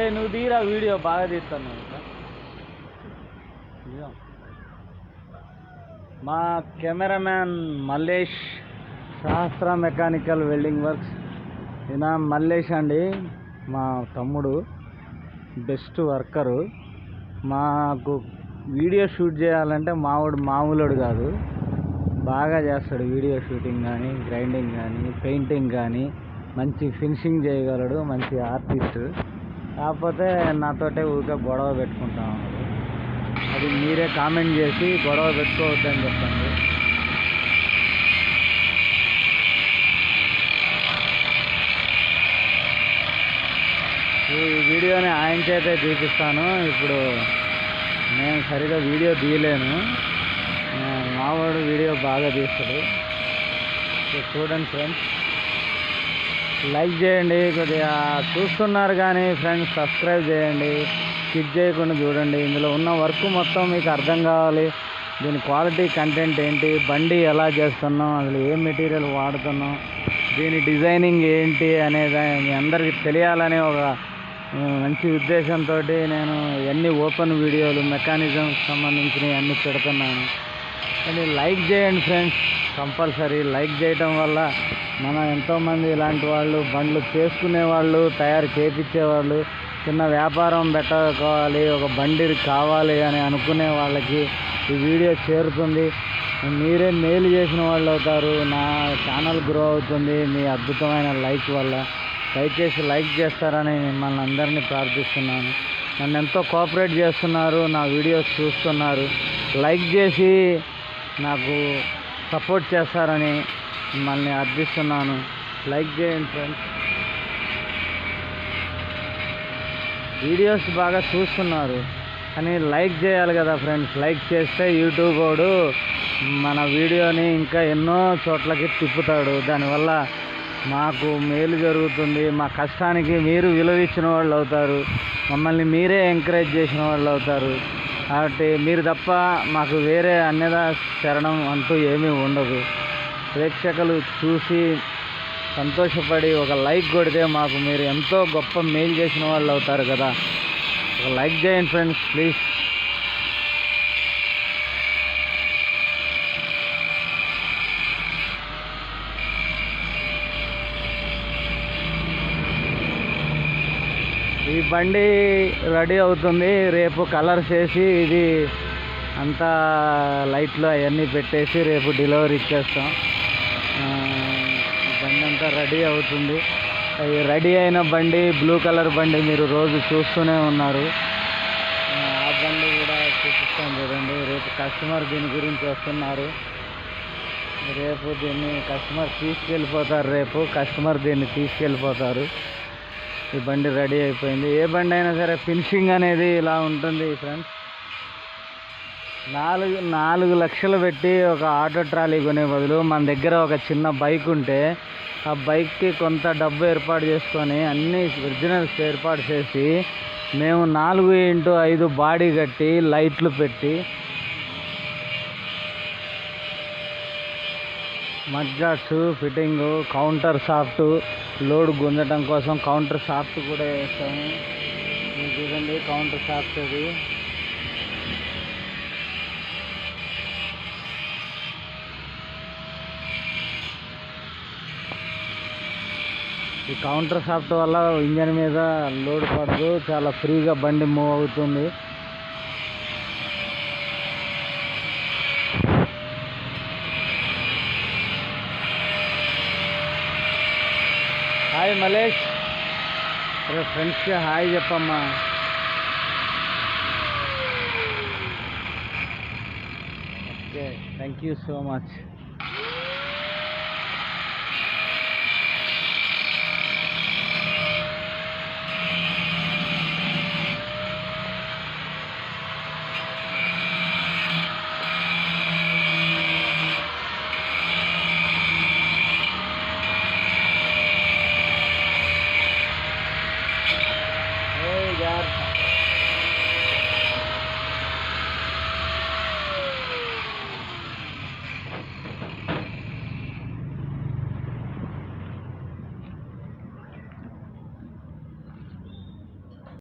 అరే నువ్వు తీరా వీడియో బాగా తీస్తాను మా cameraman Mallesh Sahasra mechanical welding works. ఈయన మల్లేష్ అండి మా తమ్ముడు బెస్ట్ వర్కరు. మాకు వీడియో షూట్ చేయాలంటే మావుడు మామూలుడు కాదు. బాగా చేస్తాడు వీడియో షూటింగ్ కానీ గ్రైండింగ్ కానీ పెయింటింగ్ కానీ. మంచి ఫినిషింగ్ చేయగలడు మంచి ఆర్టిస్ట్. కాకపోతే నాతోటే ఊరికే గొడవ పెట్టుకుంటా. అది మీరే కామెంట్ చేసి గొడవ పెట్టుకోవద్దని చెప్పండి. ఈ వీడియోని ఆయన చేతే చూపిస్తాను. ఇప్పుడు నేను సరిగా వీడియో తీయలేను. మావాడు వీడియో బాగా తీస్తాడు. చూడండి ఫ్రెండ్స్. లైక్ చేయండి కొద్దిగా చూస్తున్నారు కానీ ఫ్రెండ్స్ సబ్స్క్రైబ్ చేయండి స్కిప్ చేయకుండా చూడండి. ఇందులో ఉన్న వర్క్ మొత్తం మీకు అర్థం కావాలి. దీని క్వాలిటీ కంటెంట్ ఏంటి బండి ఎలా చేస్తున్నాం అసలు ఏ మెటీరియల్ వాడుతున్నాం దీని డిజైనింగ్ ఏంటి అనేది మీ అందరికీ తెలియాలనే ఒక మంచి ఉద్దేశంతో నేను ఎన్ని ఓపెన్ వీడియోలు మెకానిజం సంబంధించినవి అన్నీ పెడుతున్నాను. కానీ లైక్ చేయండి ఫ్రెండ్స్. కంపల్సరీ లైక్ చేయటం వల్ల మనం ఎంతోమంది ఇలాంటి వాళ్ళు బండ్లు చేసుకునే వాళ్ళు తయారు చేపించేవాళ్ళు చిన్న వ్యాపారం పెట్టుకోవాలి ఒక బండి కావాలి అని అనుకునే వాళ్ళకి ఈ వీడియో చేరుతుంది. మీరే మేలు చేసిన వాళ్ళు అవుతారు నా ఛానల్ గ్రో అవుతుంది మీ అద్భుతమైన లైక్ వల్ల. దయచేసి లైక్ చేస్తారని మిమ్మల్ని అందరినీ ప్రార్థిస్తున్నాను. నన్ను ఎంతో కోఆపరేట్ చేస్తున్నారు నా వీడియోస్ చూస్తున్నారు. లైక్ చేసి నాకు సపోర్ట్ చేస్తారని మిమ్మల్ని అర్థిస్తున్నాను. లైక్ చేయండి ఫ్రెండ్స్. వీడియోస్ బాగా చూస్తున్నారు. కానీ లైక్ చేయాలి కదా ఫ్రెండ్స్. లైక్ చేస్తే యూట్యూబ్ వాడు మన వీడియోని ఇంకా ఎన్నో చోట్లకి తిప్పుతాడు. దానివల్ల మాకు మేలు జరుగుతుంది. మా కష్టానికి మీరు విలువ ఇచ్చిన వాళ్ళు అవుతారు. మమ్మల్ని మీరే ఎంకరేజ్ చేసిన వాళ్ళు అవుతారు. కాబట్టి మీరు తప్ప మాకు వేరే అన్యదా శరణం అంటూ ఏమీ ఉండదు. ప్రేక్షకులు చూసి సంతోషపడి ఒక లైక్ కొడితే మాకు మీరు ఎంతో గొప్ప మెయిల్ చేసిన వాళ్ళు అవుతారు కదా. ఒక లైక్ చేయండి ఫ్రెండ్స్ ప్లీజ్. బండి రెడీ అవుతుంది. రేపు కలర్స్ వేసి ఇది అంతా లైట్లు అవన్నీ పెట్టేసి రేపు డెలివరీ ఇచ్చేస్తాం. బండి అంతా రెడీ అవుతుంది. అది రెడీ అయిన బండి బ్లూ కలర్ బండి మీరు రోజు చూస్తూనే ఉన్నారు. ఆ, ఆ బండి కూడా చూపిస్తాం చూడండి. రేపు కస్టమర్ దీని గురించి వస్తున్నారు. రేపు దీన్ని కస్టమర్ తీసుకెళ్ళిపోతారు రేపు. కస్టమర్ దీన్ని తీసుకెళ్ళిపోతారు. ఈ బండి రెడీ అయిపోయింది. ఏ బండి అయినా సరే ఫినిషింగ్ అనేది ఇలా ఉంటుంది ఫ్రెండ్స్. నాలుగు నాలుగు లక్షలు పెట్టి ఒక ఆటో ట్రాలీ కొనే బదులు మన దగ్గర ఒక చిన్న బైక్ ఉంటే ఆ బైక్కి కొంత డబ్బు ఏర్పాటు చేసుకొని అన్ని ఒరిజినల్స్ ఏర్పాటు చేసి మేము నాలుగు ఇంటూ ఐదు బాడీ కట్టి లైట్లు పెట్టి mudguards fitting counter shaft load గుంజటం కోసం కౌంటర్ షాఫ్ట్ కూడా వేస్తాము చూడండి కౌంటర్ షాఫ్ట్ అది ఈ కౌంటర్ షాఫ్ట్ వల్ల ఇంజన్ మీద లోడ్ పడదు చాలా ఫ్రీగా బండి మూవ్ అవుతుంది. హాయ్ మలేష్. రే ఫ్రెండ్స్కి హాయ్ చెప్పమ్మా. Okay thank you so much